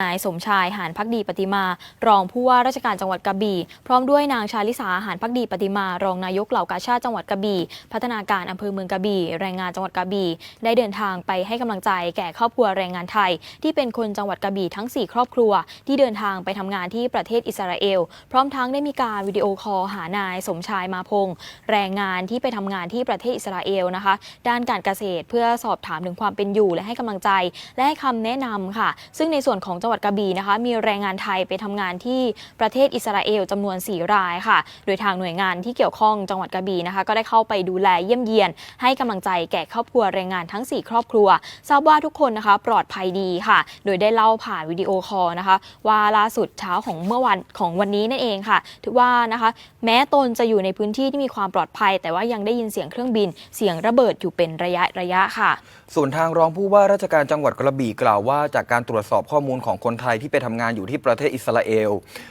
นายสมชายหานพักดีปฏิมา รองผู้ว่าราชการจังหวัดกระบี่พร้อมด้วยนางชาลิสาหานพักดีปฏิมา รองนายกเหล่ากาชาติจังหวัดกระบี่พัฒนาการอำเภอเมืองกระบี่แรงงานจังหวัดกระบี่ได้เดินทางไปให้กำลังใจแก่ครอบครัวแรงงานไทย ที่เป็นคนจังหวัดกระบี่ทั้ง 4 ครอบครัว ที่เดินทางไปทำงานที่ประเทศอิสราเอล พร้อมทั้งได้มีการวิดีโอคอลหานายสมชายมาพงแรงงานที่ไปทำงานที่ประเทศอิสราเอลนะคะ ด้านการเกษตรเพื่อสอบถามถึงความเป็นอยู่และให้กำลังใจ และให้คำแนะนำค่ะ ซึ่งในส่วนของงหวัดกระบี่นะคะ มีแรงงานไทยไปทำงานที่ประเทศอิสราเอลจำนวน 4 รายค่ะ โดยทางหน่วยงานที่เกี่ยวข้องจังหวัดกระบี่นะคะ ก็ได้เข้าไปดูแลเยี่ยมเยียน ให้กำลังใจแก่ครอบครัวแรงงานทั้ง 4 ครอบครัว ทราบว่าทุกคนนะคะ ปลอดภัยดีค่ะ โดยได้เล่าผ่านวิดีโอคอลนะคะ ว่าล่าสุดเช้าของเมื่อวันของวันนี้นั่นเองค่ะ ถือว่านะคะ แม้ตนจะอยู่ในพื้นที่ที่มีความปลอดภัย แต่ว่ายังได้ยินเสียงเครื่องบิน เสียงระเบิดอยู่เป็นระยะระยะค่ะ ส่วนทางรองผู้ว่าราชการจังหวัดกระบี่กล่าวว่าจากการตรวจสอบข้อมูลของคนไทยที่ไปทำงานอยู่ที่ประเทศอิสราเอล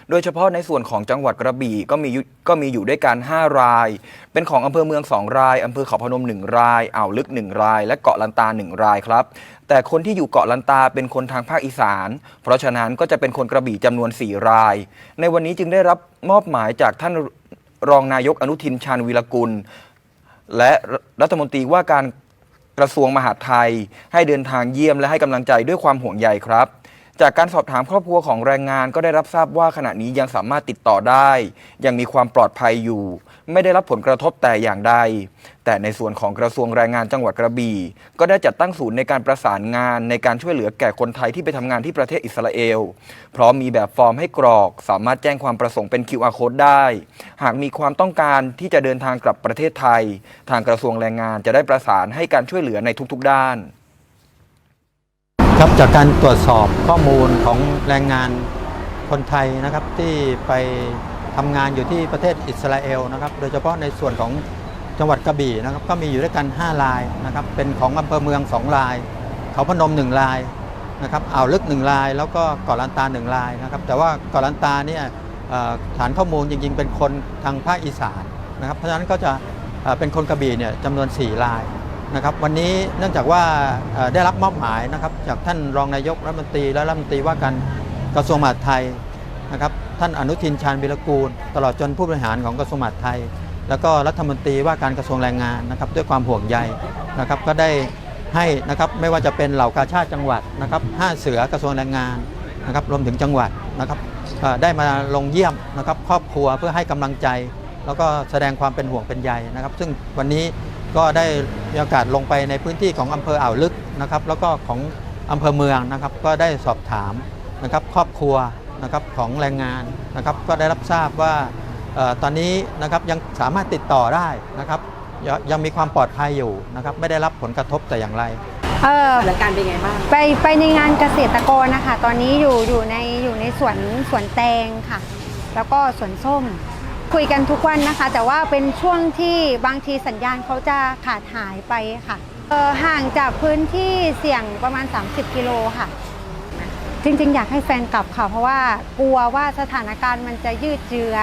โดยเฉพาะในส่วนของจังหวัดกระบี่ก็มีก็มีอยู่ด้วยกัน 5 ราย เป็นของอำเภอเมือง 2 รายอำเภอเขาพนม 1 ราย อ่าวลึก 1 ราย และเกาะลันตา 1 รายครับ แต่คนที่อยู่เกาะลันตาเป็นคนทางภาคอีสาน เพราะฉะนั้นก็จะเป็นคนกระบี่จำนวน 4 ราย ในวันนี้จึงได้รับมอบหมายจากท่านรองนายกอนุทินชาญวีรกุล และรัฐมนตรีว่าการกระทรวงมหาดไทย ให้เดินทางเยี่ยมและให้กำลังใจด้วยความห่วงใยครับ จากการสอบถามครอบครัวของแรงงานก็ได้รับทราบว่าขณะนี้ยังสามารถติดต่อได้ ยังมีความปลอดภัยอยู่ ไม่ได้รับผลกระทบแต่อย่างใด แต่ในส่วนของกระทรวงแรงงานจังหวัดกระบี่ ก็ได้จัดตั้งศูนย์ในการประสานงาน ในการช่วยเหลือแก่คนไทยที่ไปทำงานที่ประเทศอิสราเอล พร้อมมีแบบฟอร์มให้กรอก สามารถแจ้งความประสงค์เป็น QR code ได้ หากมีความต้องการที่จะเดินทางกลับประเทศไทย ทางกระทรวงแรงงานจะได้ประสานให้การช่วยเหลือในทุกๆด้าน ครับจากการตรวจสอบข้อมูลของแรงงานคนไทยนะครับที่ไปทำงานอยู่ที่ประเทศอิสราเอลนะครับโดยเฉพาะในส่วนของจังหวัดกระบี่นะครับก็มีอยู่ด้วยกัน 5 รายนะครับเป็นของอำเภอเมือง 2 ราย เขาพนม 1 รายนะครับอ่าวลึก 1 ราย แล้วก็เกาะลันตา 1 รายนะครับแต่ว่าเกาะลันตาเนี่ยฐานข้อมูลจริง ๆ เป็นคนทางภาคอีสานนะครับเพราะฉะนั้นก็จะเอ่อเป็นคนกระบี่เนี่ยจำนวน 4 ราย นะครับวันนี้เนื่องจากว่าได้รับมอบหมายนะครับจากท่านรองนายกรัฐมนตรีและรัฐมนตรีว่าการกระทรวงมหาดไทยนะครับท่านอนุทินชาญวิรกูล ตลอดจนผู้บริหารของกระทรวงมหาดไทย แล้วก็รัฐมนตรีว่าการกระทรวงแรงงานนะครับด้วยความห่วงใยนะครับก็ได้ให้นะครับไม่ว่าจะเป็นเหล่ากาชาติจังหวัดนะครับห้าเสือกระทรวงแรงงานนะครับรวมถึงจังหวัดนะครับได้มาลงเยี่ยมนะครับครอบครัวเพื่อให้กำลังใจ แล้วก็แสดงความเป็นห่วงเป็นใยนะครับ ซึ่งวันนี้ ก็ได้มีโอกาสลงไปในพื้นที่ของอำเภออ่าวลึกนะครับ แล้วก็ของอำเภอเมืองนะครับ ก็ได้สอบถามนะครับครอบครัวนะครับของแรงงานนะครับ ก็ได้รับทราบว่าเอ่อตอนนี้นะครับยังสามารถติดต่อได้นะครับยงยังมีความปลอดภัยอยู่นะครับ ไม่ได้รับผลกระทบแต่อย่างไรเออสถานการณ์เป็นไงบ้างไปไปในงานเกษตรกรนะคะ ตอนนี้อยู่อยู่ในอยู่ในสวนสวนแตงค่ะ แล้วก็สวนส้ม คุยกันทุกวันนะคะ แต่ว่าเป็นช่วงที่บางทีสัญญาณเขาจะขาดหายไปค่ะห่างจากพื้นที่เสี่ยงประมาณ 30 กิโลค่ะ จริงๆ อยากให้แฟนกลับค่ะ เพราะว่ากลัวว่าสถานการณ์มันจะยืดเยื้อ